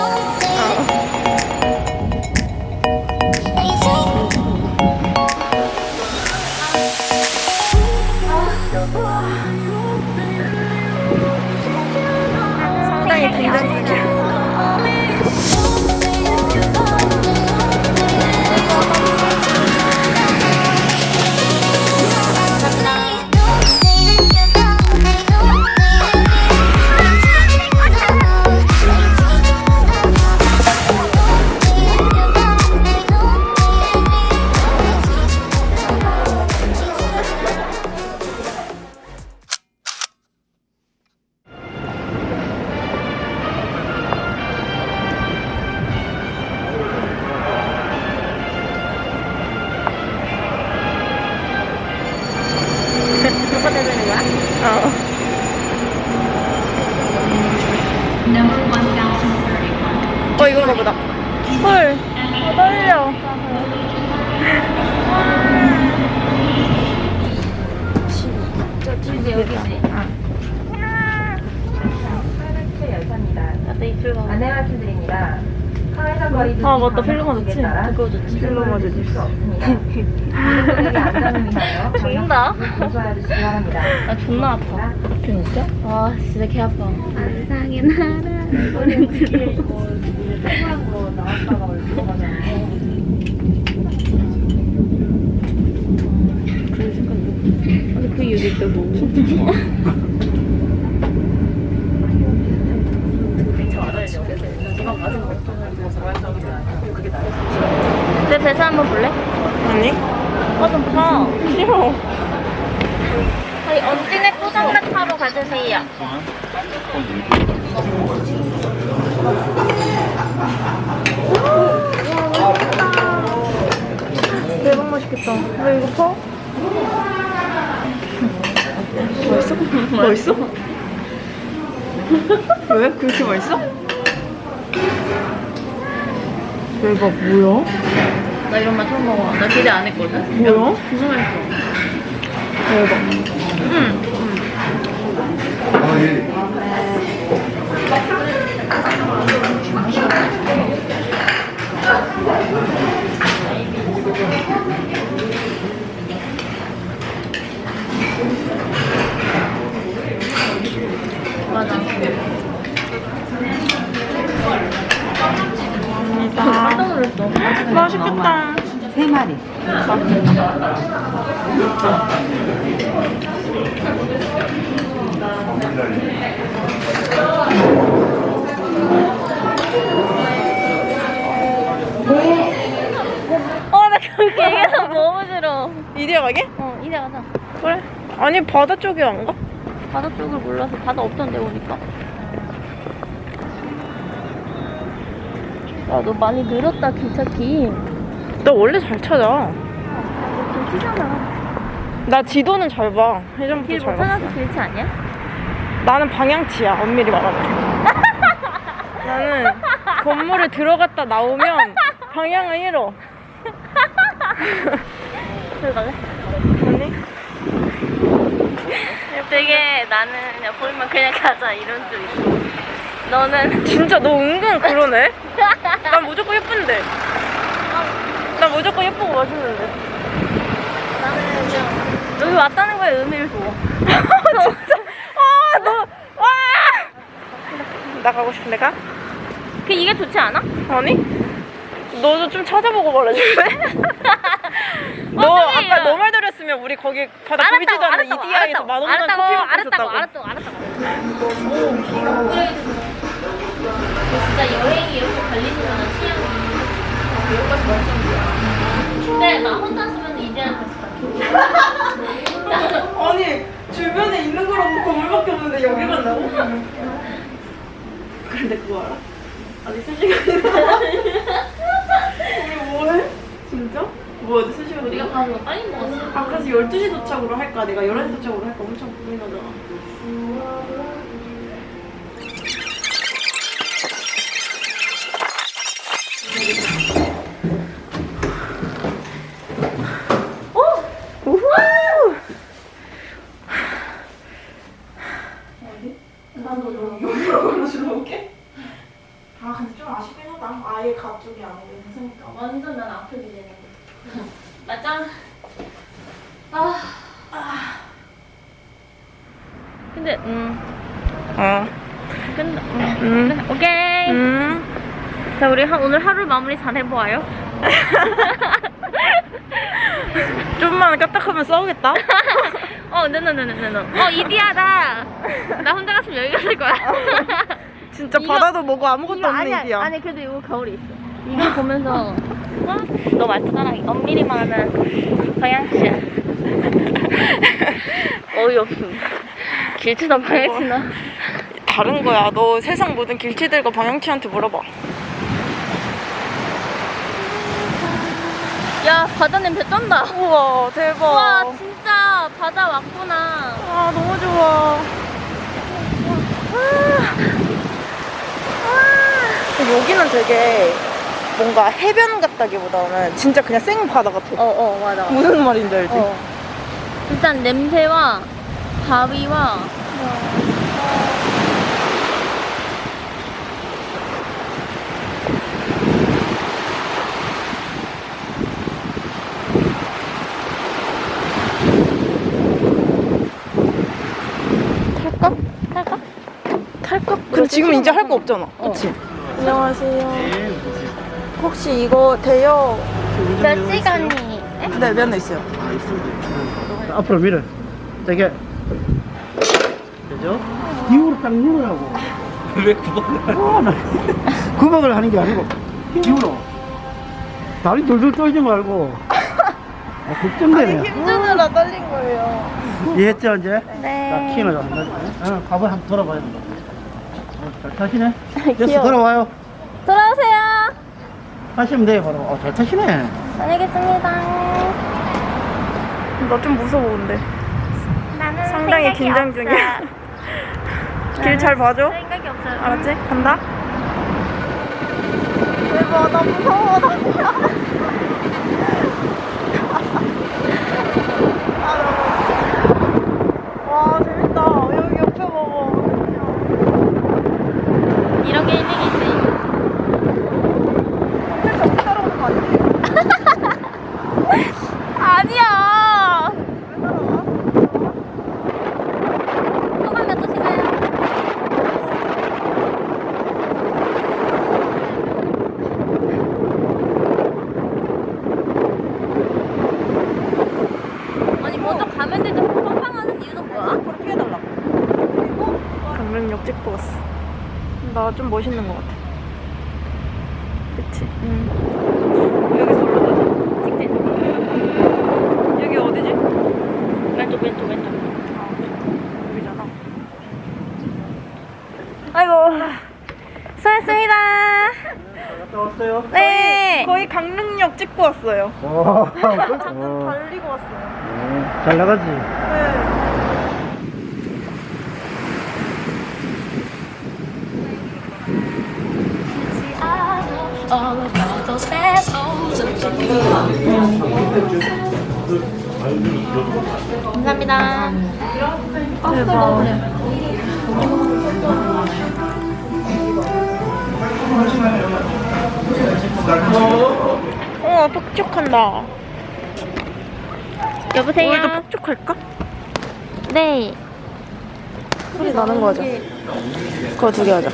상 아, 맞다. 필름아 좋지? 그거 좋지. 필름아 좋지. 죽는다. 나 존나 아파. 진짜? 와 진짜 개 아파. 세상에 나라 소리 들어. 근데 그 얘기 있다고. 내 배사 한번 볼래? 아니? 어좀 봐. 싫어. 저희 언진의 하러 가주세요. 대박 맛있겠다. 왜 이거 파? 맛있어? 맛있어? 왜? 그렇게 맛있어? 대박 뭐야? 나 이런 맛 처음 먹어. 나 기대 안 했거든. 뭐야? 무슨 맛있어? 대박. 응. 맞아. 깜짝 놀랐어. 맛있겠다. 세 마리. 어, 나 그렇게 얘기해서 너무 싫어. 이디야 가게? 어, 이제 가자. 그래. 아니 바다 쪽이 안 가? 바다 쪽을 몰라서 바다 없던데 오니까. 야, 너 많이 늘었다, 기차키. 나 원래 잘 찾아. 좀 튀잖아. 나 지도는 잘 봐. 해전부터 길잘못 봐. 찾아서 길치 아니야? 나는 방향치야. 엄밀히 말하면. 나는 건물에 들어갔다 나오면 방향을 잃어. 들어갈래? 언니? 되게 나는 야 보이면 그냥 가자 이런 줄 있고 너는 진짜 너 은근 그러네? 난 무조건 예쁜데. 난 무조건 예쁘고 맛있는데. 여기 왔다는 거에 의미를 줘. 진짜. 아, 너, 와! 나 가고 싶은데 가? 그 이게 좋지 않아? 아니? 너도 좀 찾아보고 말해줄래? 너 어떡해요? 아까 너 말대로 했으면 우리 거기 바다 보이지도 않는 맛없는 알았다고, 커피 알았다고, 먹고 알았다고, 알았다고. 오, 업그레이드. 진짜 여행이 이렇게 갈리는구나, 취향이. 아. 근데 나 혼자 쓰면 이제는 것 같아. 아니 주변에 있는 거랑 건물밖에 없는데 여기 간다고? 근데 그거 알아? 아직 3시간이 우리 뭐해? 진짜? 뭐야 3시간 우리가 밥을 너무 빨리 먹었어. 아 그래서 12시 도착으로 할까? 내가 11시 도착으로 할까? 엄청 고민하잖아 어? 우후! 난너 여기로 걸어주러 올게? 아 근데 좀 아쉽긴 가족이 아니고 생각. 완전 난 아프게 되는데. 맞짱. 아. 근데 음. 어. 근데 음. 음. 오케이. 음. 자 우리 하, 오늘 하루 마무리 잘 해보아요. 좀만 까딱하면 싸우겠다. 어, 노노노노노. 어, 이디야다. 나 혼자 갔으면 여기 갔을 거야. 진짜 이거- 바다도 뭐고 아무것도 없는 아니야. 아니 그래도 이거 거울이 있어. 이걸 보면서 어? 너 말투잖아. 엄밀히만 하면 방향치야. 어이없음. 길치나 방향치나. 다른 거야. 너 세상 모든 길치들과 방향치한테 물어봐. 야 바다 냄새 쩐다. 우와 대박. 와 진짜 바다 왔구나. 아 너무 좋아. 아. 여기는 되게 뭔가 해변 같다기보다는 진짜 그냥 생 바다 같아. 어 어 맞아. 무슨 말인지 알지? 어. 일단 냄새와 바위와 탈까? 탈까? 탈까? 근데 지금 이제 할 거 없잖아. 그치? 안녕하세요. 혹시 이거 대여 몇 시간이? 네 면허 있어요. 앞으로 밀어. 저게 그죠? 기울어 딱 눌러라고. 왜 구박을? 구박을 하는 게 아니고 기울어. 다리 돌돌 떨지 말고. 아, 걱정되네. 힘주느라 떨린 거예요. 이해했죠 이제? 네. 자 키는 잡는다. 응, 가보 한번 돌아봐야 된다. 어, 잘 타시네. 됐어 귀여워. 돌아와요. 돌아오세요. 하시면 돼요 바로. 어, 잘 타시네. 다녀오겠습니다. 나 좀 무서워 근데. 나는 상당히 생각이 긴장. 중이야. 길잘 봐줘. 생각이 없어요. 알았지? 간다. 대박 나 무서워 나. 와 재밌다. 여기 옆에 봐봐. 이런 게 힐링이지. 홈페이지 따라오는 거 아니지? 아니야. 소감이 어떠신가요? 아니 먼저 가면 되지 팡팡하는 이유는 뭐야? 피해달라고. 그리고 강릉역 찍고 왔어. 나 좀 멋있는 것 같아. 그치? 응. 여기서 올라가자. 직진 여기 어디지? 왼쪽 왼쪽 왼쪽 여기잖아. 아이고 수고했습니다 갔다 왔어요. 네 거의 강릉역 찍고 왔어요. 어, 잠깐 달리고 왔어요. 잘 나가지. 네. All about those fast hoes up in the 감사합니다 어. 여보세요 오늘도 폭죽할까? 네 소리 나는 거 하자. 그거 두 개 하자.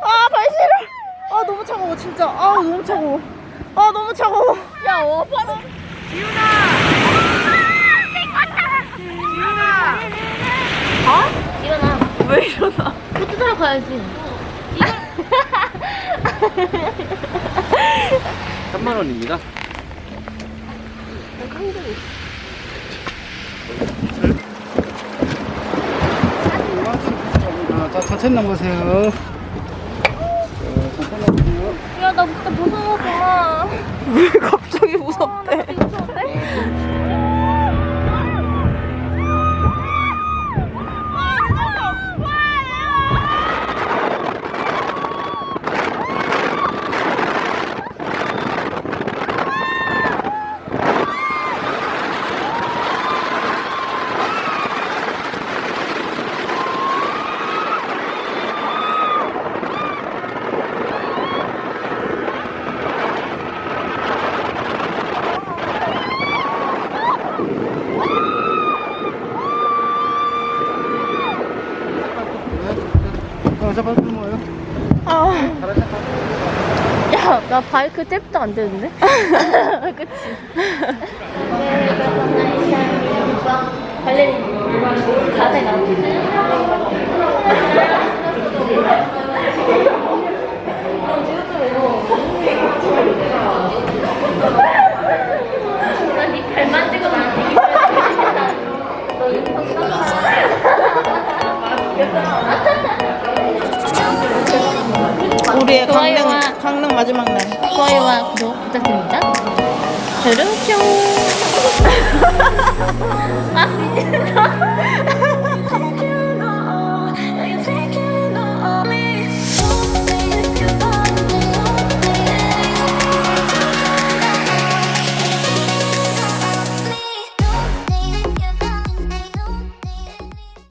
아, 발 시려. 아, 너무 차가워, 진짜. 아, 너무 차가워. 아, 너무 차가워. 야 오빠는 일어나 왜 이러나? 또 뜯으러 가야지 3만 원입니다. 자, 천천히 넘으세요. 야나 진짜 무서워서 왜 갑자기 무섭대? 잡아서 뭐예요? 야, 나 바이크 잽도 안 되는데? 그치? 나네 마지막 날. 좋아요와 구독 부탁드립니다. 뾰롱뿅. 아, 미친다.